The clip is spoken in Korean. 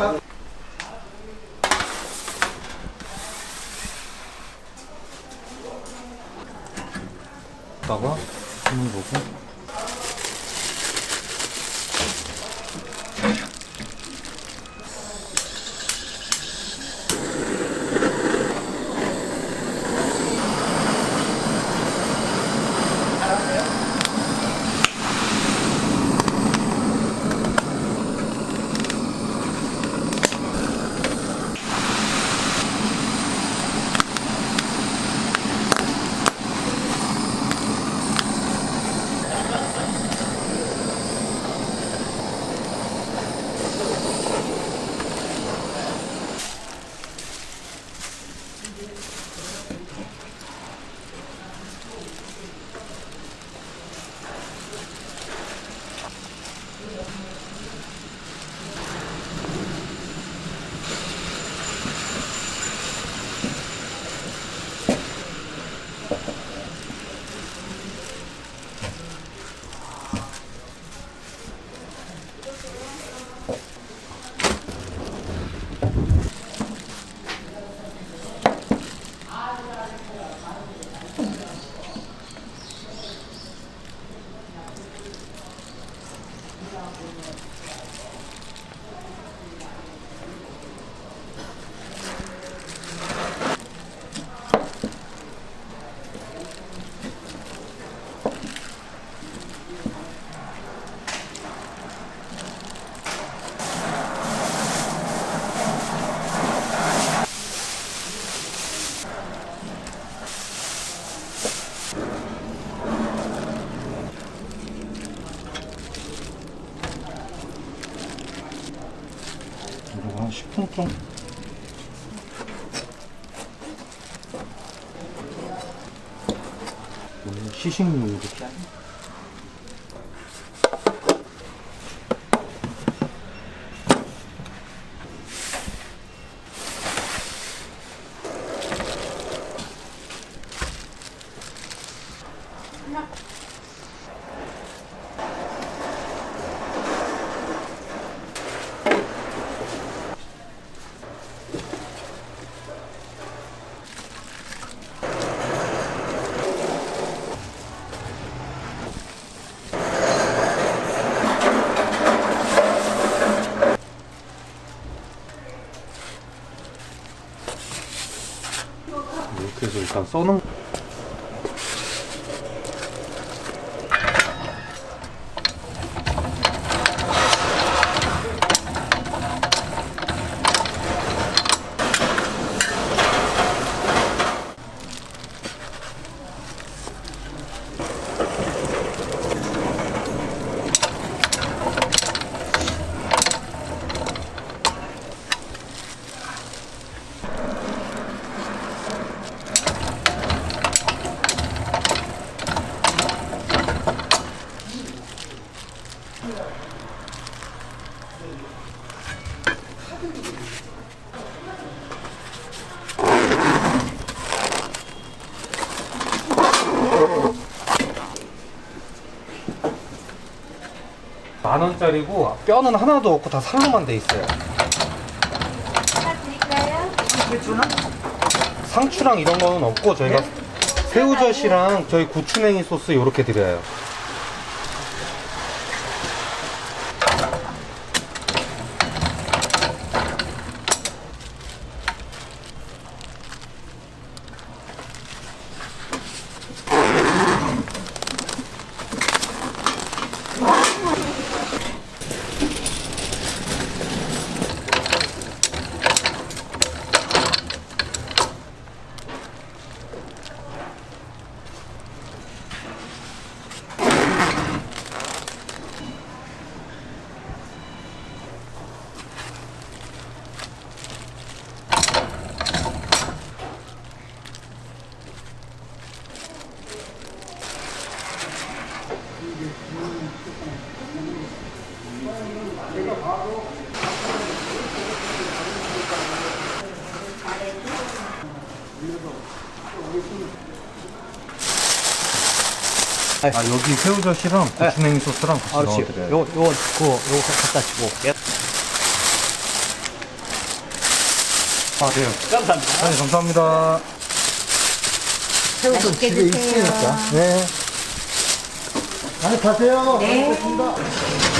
다가 한번 보고 통. 음, 시식용 이렇게. 이렇 만 원짜리고 뼈는 하나도 없고 다 살로만 돼 있어요. 상추랑 이런 거는 없고 저희가 새우젓이랑 저희 고추냉이 소스 이렇게 드려요. 아 여기 새우젓이랑 고추냉이 소스랑 같이 아, 그렇지. 넣어드려요. 요, 요, 그거, 요거 갖다 주고. 예. 아 네. 감사합니다. 네 감사합니다. 새우젓 집에 있으니까. 네. 많이 가세요. 네. 고맙습니다.